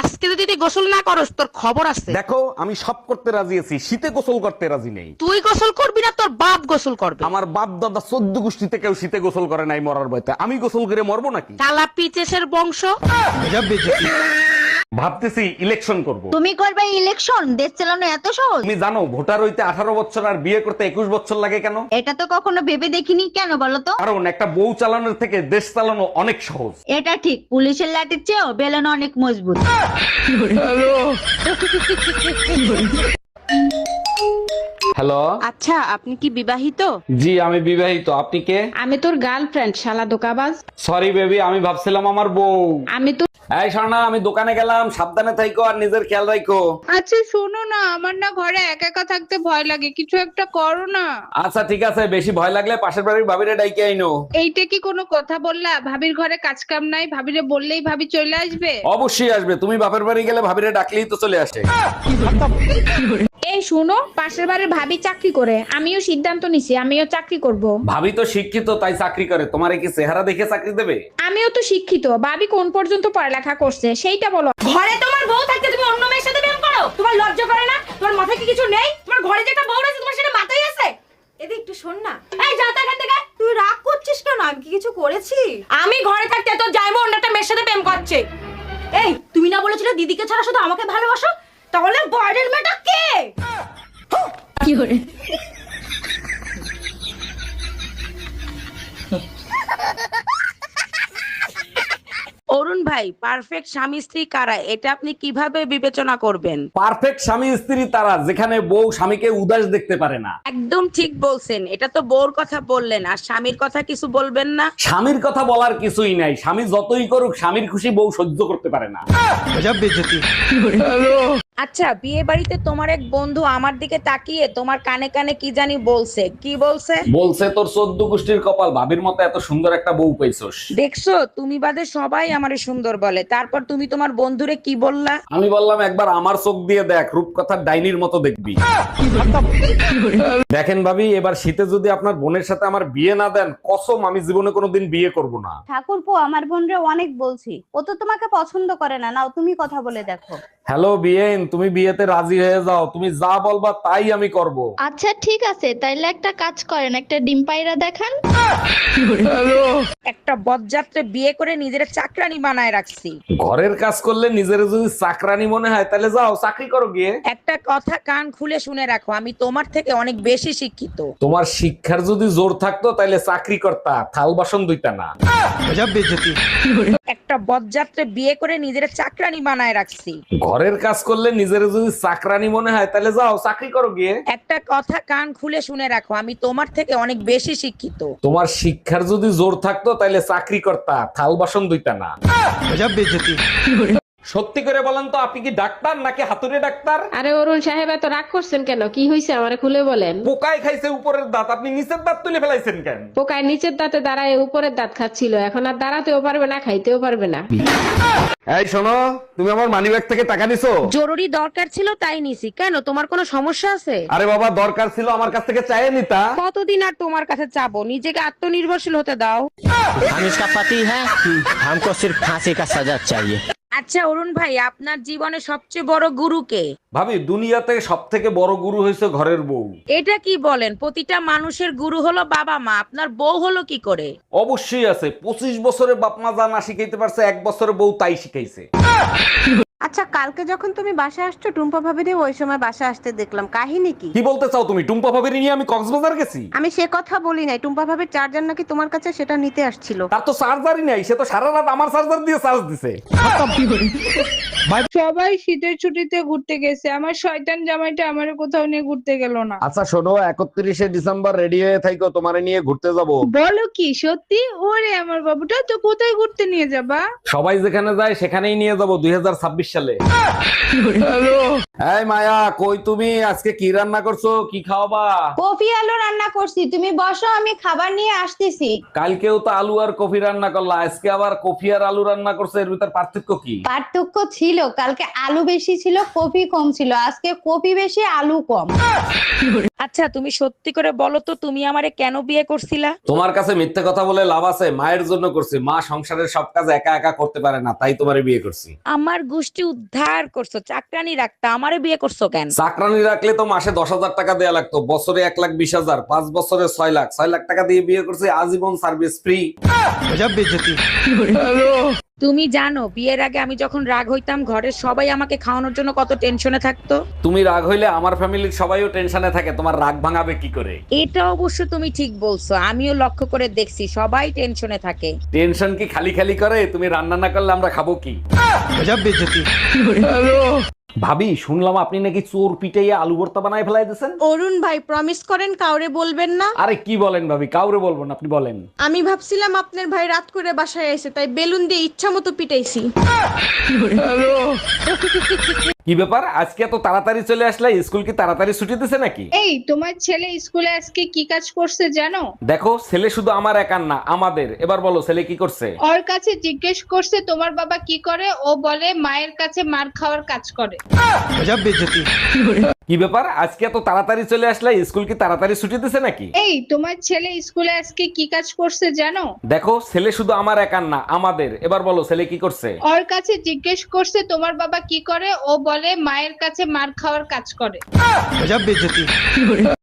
আজকে যদি তুই গোসল না করস তোর খবর আছে। দেখো আমি সব করতে রাজি আছি শীতে গোসল করতে রাজি নেই। তুই গোসল করবি না তোর বাপ গোসল করবে। আমার বাপ দাদা চোদ্দ গোষ্ঠীতে কেউ শীতে গোসল করে নাই মরার বয়তে আমি গোসল করে মরবো নাকি? কালা পিচেসের বংশ। ভাবতেছি ইলেকশন করব। তুমি করবে ইলেকশন দেশ চালানো এত সহজ? তুমি জানো ভোটার হইতে আঠারো বছর আর বিয়ে করতে একুশ বছর লাগে কেন? এটা তো কখনো ভেবে দেখিনি কেন বলো তো? কারণ একটা বউ চালানোর থেকে দেশ চালানো অনেক সহজ। এটা ঠিক পুলিশের লাঠির চেয়েও বেলন অনেক মজবুত। হ্যালো? আচ্ছা আপনি কি বিবাহিত? জি আমি বিবাহিত। আপনি কে? আমি তোর গার্লফ্রেন্ড শালা দোকাবাজ। সরি বেবি আমি ভাবছিলাম আমার বউ। আমি তো এই শোনা আমি দোকানে গেলাম সাবধানে থাইকো আর নিজের খেয়াল রাখো আচ্ছা শোনো না আমার না ঘরে একা একা থাকতে ভয় লাগে কিছু একটা করো না। আচ্ছা ঠিক আছে বেশি ভয় লাগলে পাশের বাড়ির ভাবিরে ডাইকে আইনো। এইটা কি কোনো কথা বললা? ভাবির ঘরে কাজ কাম নাই ভাবিরে বললেই ভাবি চলে আসবে? অবশ্যই আসবে তুমি বাপের বাড়ি গেলে ভাবিরে ডাকলেই তো চলে আসে। এই শোনো পাশের বাড়ির ভাবি চাকরি করে। আমিও সিদ্ধান্ত নিছি আমিও চাকরি করব। ভাবি তো শিক্ষিত তাই চাকরি করে। তোমার কি চেহারা দেখে চাকরি দেবে? আমিও তো শিক্ষিত ভাবি কোন পর্যন্ত পড়ালেখা করছে সেইটা বলো। ঘরে তোমার বউ থাকতে তুমি অন্য মেয়ের সাথে প্রেম করো? তোমার লজ্জা করে না? তোমার মাথায় কি কিছু নেই? তোমার ঘরে যে একটা বউ আছে তোমার সেটা মাথায় আছে? এদি একটু শোন না। এই যা তো এখান থেকে। তুই রাগ করছিস কেন? আমি কি কিছু করেছি? আমি ঘরে থাকতে তো যাইবো অন্য একটা মেয়ের সাথে প্রেম করছে। এই তুমি না বলেছিলে দিদিকে ছাড়া শুধু আমাকে ভালোবাসো? তাহলে বাইরের মেয়েটা কে? অরুণ ভাই পারফেক্ট স্বামী স্ত্রী কারা? এটা আপনি কীভাবে বিবেচনা করবেন? পারফেক্ট স্বামী স্ত্রী তারা যেখানে বউ স্বামীকে উদাস দেখতে পারে না। একদম ঠিক বলছেন। এটা তো বউর কথা বললেন আর স্বামীর কথা কিছু বলবেন না? স্বামীর কথা বলার কিছুই নাই। স্বামী যতই করুক স্বামীর খুশি বউ সহ্য করতে পারে না। আচ্ছা বিয়ে বাড়িতে তোমার এক বন্ধু আমার দিকে তাকিয়ে তোমার কানে কানে কি জানি বলছে? কি বলছে? বলছে তোর চোদ্দ গোষ্ঠীর কপাল ভাবির মতো এত সুন্দর একটা বউ পাইছস দেখছ তুমি বাদে সবাই আমারে সুন্দর বলে। তারপর তুমি তোমার বন্ধুরে কি বললা? আমি বললাম একবার আমার চোখ দিয়ে দেখ রূপকথার ডাইনির মতো দেখবি। দেখেন ভাবি এবার শীতে যদি আপনার বোনের সাথে আমার বিয়ে না দেন কসম আমি জীবনে কোনোদিন বিয়ে করব না। ঠাকুরপো আমার বোনরে অনেক বলছি। ও তো তোমাকে পছন্দ করে না। নাও তুমি কথা বলে দেখো। হ্যালো বিয়েন তুমি বিয়েতে রাজি হয়ে যাও। তুমি যা বলবা তাই আমি করব। আচ্ছা ঠিক আছে। তাইলে একটা কাজ করেন একটা ডিম পায়রা দেখান। একটা বদযাত্রে বিয়ে করে নিজের চাকরানি বানায় রাখছি। ঘরের কাজ করলে নিজের যদি চাকরানি মনে হয় তাহলে যাও চাকরি করো গিয়ে। একটা কথা কান খুলে শুনে রাখো আমি তোমার থেকে অনেক বেশি শিক্ষিত। তোমার শিক্ষার যদি জোর থাকতো তাহলে চাকরি করতা থাল বাসন দুইটা না। একটা বদযাত্রে বিয়ে করে নিজের চাকরানি বানায় রাখছি। ঘরের কাজ করলে নিজের যদি চাকরানি মনে হয় তাহলে যাও চাকরি করো গিয়ে। একটা কথা কান খুলে শুনে রাখো আমি তোমার থেকে অনেক বেশি শিক্ষিত। তোমার শিক্ষার যদি জোর থাকতো তাহলে চাকরি করতা থাল বাসন দুইটা না। সত্যি করে বলেন তো আপনি কি ডাক্তার নাকি হাতুড়ে ডাক্তার আরে অরুণ সাহেব এত রাগ করছেন কেন কি হয়েছে আমারে খুলে বলেন পোকায় খাইছে উপরের দাঁত আপনি নিচের দাঁত তুলে ফেলাইছেন কেন পোকায় নিচের দাঁতে দাঁড়ায় উপরের দাঁত খাচ্ছিল এখন আর দাঁড়াতেও পারবে না খাইতেও পারবে না এই শোনো তুমি আমার মানিব্যাগ থেকে টাকা নিছো জরুরি দরকার ছিল তাই নিছি কেন তোমার কোনো সমস্যা আছে আরে বাবা দরকার ছিল আমার কাছ থেকে চাইয়ে নিতা কতদিন আর তোমার কাছে চাবো নিজেকে আত্মনির্ভরশীল হতে দাও हम इसका पति है हमको सिर्फ फांसी का सजा चाहिए আচ্ছা অরুণ ভাই আপনার জীবনে সবচেয়ে বড় গুরু কে? ভাবি দুনিয়াতে সব থেকে বড় গুরু হয়েছে ঘরের বউ। এটা কি বলেন? প্রতিটা মানুষের গুরু হলো বাবা মা আপনার বউ হলো কি করে? অবশ্যই আছে। পঁচিশ বছরে বাপ মা যা না শিখাইতে পারছে এক বছরে বউ তাই শিখাইছে। আচ্ছা কালকে যখন তুমি বাসা আসছো টুম্পা ভাবিরে ওই সময় বাসা আসতে দেখলাম। কাহিনী কি? কি বলতে চাও তুমি? টুম্পা ভাবির নিয়ে আমি কক্সবাজার গেছি? আমি সে কথা বলি নাই। টুম্পা ভাবির চার্জার নাকি তোমার কাছে সেটা নিতে আসছিল। তার তো চার্জারই নাই সে তো সারা রাত আমার চার্জার দিয়ে চার্জ দিছে। সবাই শীতের ছুটিতে ঘুরতে গেছে। আমার শয়তান জামাইটা আমার কোথাও নিয়ে ঘুরতে গেল না। আচ্ছা শোনো একত্রিশে ডিসেম্বর রেডি হয়ে থাইকো তোমারে নিয়ে ঘুরতে যাব। বলো কি সত্যি? ওরে আমার বাবুটা তো কোথায় ঘুরতে নিয়ে যাবা? সবাই যেখানে যায় সেখানেই নিয়ে যাব। দুই সালে échale. Ah, ¡Aló! এই মায়া কই তুমি? আজকে কি রান্না করছ? কি খাওয়াবা? কফি আলু রান্না করছি। তুমি বসো আমি খাবার নিয়ে আসতেছি। কালকেও তো আলু আর কফি রান্না করলা আজকে আবার কফি আর আলু রান্না করছে এর ভিতর পার্থক্য কি? পার্থক্য ছিল কালকে আলু বেশি ছিল কফি কম ছিল আজকে কফি বেশি আলু কম। আচ্ছা তুমি সত্যি করে বলো তো তুমি আমারে কেন বিয়ে করছিলা? তোমার কাছে মিথ্যে কথা বলে লাভ আছে মায়ের জন্য করছি। মা সংসারের সব কাজ একা একা করতে পারে না তাই তোমারে বিয়ে করছি। আমার গোষ্ঠী উদ্ধার করছ চাকরানি রাখতা আমারে আমারে বিয়ে করছ কেন? চাকরানি রাখলে তো মাসে দশ হাজার টাকা দেওয়া লাগতো বছরে এক লাখ বিশ হাজার পাঁচ বছরে ছয় লাখ ছয় লাখ টাকা দিয়ে বিয়ে করছে আজীবন সার্ভিস ফ্রি। তুমি জানো বিয়ের আগে আমি যখন রাগ হইতাম ঘরের সবাই আমাকে খাওয়ানোর জন্য কত টেনশনে থাকতো? তুমি রাগ হইলে আমার ফ্যামিলির সবাইও টেনশনে থাকে তোমার রাগ ভাঙাবে কি করে? এটা অবশ্য তুমি ঠিক বলছো আমিও লক্ষ্য করে দেখছি সবাই টেনশনে থাকে। টেনশন কি খালি খালি করে? তুমি রান্না না করলে আমরা খাব কি? ভাবি শুনলাম আপনি নাকি চোর পিটাইয়া আলু ভর্তা বানায় ফেলাই দিয়েছেন। অরুণ ভাই প্রমিস করেন কাউরে বলবেন না। আরে কি বলেন ভাবি কাউরে বলব না আপনি বলেন। আমি ভাবছিলাম আপনার ভাই রাত করে বাসায় এসে তাই বেলুন দিয়ে ইচ্ছা মতো পিটাইছি কি ব্যাপার? আজকে এত তাড়াতাড়ি চলে আসলে স্কুল কি তাড়াতাড়ি ছুটি দিছে নাকি? এই তোমার ছেলে স্কুলে আজকে কি কাজ করছে জানো? দেখো ছেলে শুধু আমার একার না আমাদের। এবার বলো ছেলে কি করছে? ওর কাছে জিজ্ঞেস করছে তোমার বাবা কি করে? ও বলে মায়ের কাছে মার খাওয়ার কাজ করে। কি ব্যাপার? আজকে এত তাড়াতাড়ি চলে আসলে স্কুল কি তাড়াতাড়ি ছুটি দিছে নাকি? এই তোমার ছেলে স্কুলে আজকে কি কাজ করছে জানো? দেখো ছেলে শুধু আমার একার না আমাদের। এবার বলো ছেলে কি করছে? ওর কাছে জিজ্ঞেস করছে তোমার বাবা কি করে? ও বলে মায়ের কাছে মার খাওয়ার কাজ করে।